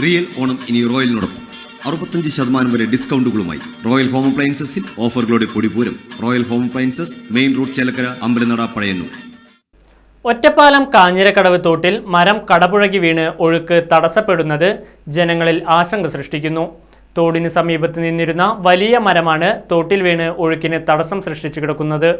Real Onam ഇനി റോയലിനോടൊപ്പം. അറുപത്തഞ്ച് ശതമാനം വരെ ഡിസ്കൗണ്ടുകളുമായി റോയൽ ഹോം അപ്ലയൻസസിൽ ഓഫറുകളുടെ പൊടിപൂരം royal home appliances main road Chelakkara Ambalanada Pazhayannur. Ottapalam Kanjirakkadavu തോട്ടിൽ മരം കടപുഴകി വീണ് ഒഴുക്ക് തടസ്സപ്പെടുന്നത് ജനങ്ങളിൽ ആശങ്ക സൃഷ്ടിക്കുന്നു. തോടിന് സമീപത്ത് നിന്നിരുന്ന വലിയ മരമാണ് തോട്ടിൽ വീണ് ഒഴുക്കിന് തടസ്സം സൃഷ്ടിച്ചു കിടക്കുന്നത്.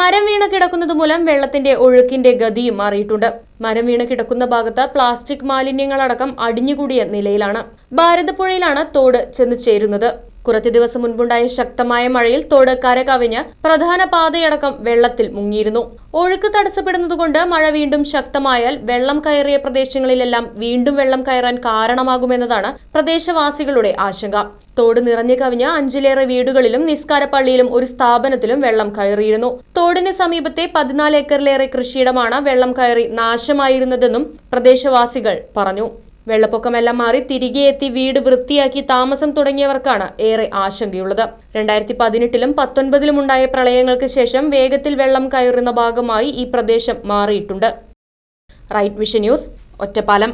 മരം വീണ് കിടക്കുന്നത് മൂലം വെള്ളത്തിന്റെ ഒഴുക്കിന്റെ ഗതിയും മാറിയിട്ടുണ്ട്. മരം വീണ് കിടക്കുന്ന ഭാഗത്ത് പ്ലാസ്റ്റിക് മാലിന്യങ്ങളടക്കം അടിഞ്ഞുകൂടിയ നിലയിലാണ്. ഭാരതപ്പുഴയിലാണ് തോട് ചെന്ന് ചേരുന്നത്. കുറച്ചു ദിവസം മുൻപുണ്ടായ ശക്തമായ മഴയിൽ തോട് കരകവിഞ്ഞ് പ്രധാന പാതയടക്കം വെള്ളത്തിൽ മുങ്ങിയിരുന്നു. ഒഴുക്ക് തടസ്സപ്പെടുന്നതുകൊണ്ട് മഴ വീണ്ടും ശക്തമായാൽ വെള്ളം കയറിയ പ്രദേശങ്ങളിലെല്ലാം വീണ്ടും വെള്ളം കയറാൻ കാരണമാകുമെന്നതാണ് പ്രദേശവാസികളുടെ ആശങ്ക. തോട് നിറഞ്ഞു കവിഞ്ഞ അഞ്ചിലേറെ വീടുകളിലും നിസ്കാര പള്ളിയിലും ഒരു സ്ഥാപനത്തിലും വെള്ളം കയറിയിരുന്നു. തോടിന് സമീപത്തെ പതിനാല് ഏക്കറിലേറെ കൃഷിയിടമാണ് വെള്ളം കയറി നാശമായിരുന്നതെന്നും പ്രദേശവാസികൾ പറഞ്ഞു. വെള്ളപ്പൊക്കമെല്ലാം മാറി തിരികെ എത്തി വീട് വൃത്തിയാക്കി താമസം തുടങ്ങിയവർക്കാണ് ഏറെ ആശങ്കയുള്ളത്. രണ്ടായിരത്തി പതിനെട്ടിലും പത്തൊൻപതിലും ഉണ്ടായ പ്രളയങ്ങൾക്ക് ശേഷം വേഗത്തിൽ വെള്ളം കയറുന്ന ഭാഗമായി ഈ പ്രദേശം മാറിയിട്ടുണ്ട്. Right vision news Ottapalam.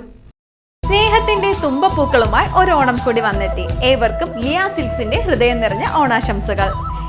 സ്നേഹത്തിന്റെ തുമ്പപ്പൂക്കളുമായി ഒരു ഓണം കൂടി വന്നെത്തി. ഏവർക്കും ലിയാ സിൽസിന്റെ ഹൃദയം നിറഞ്ഞ ഓണാശംസകൾ.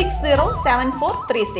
six zero seven four three six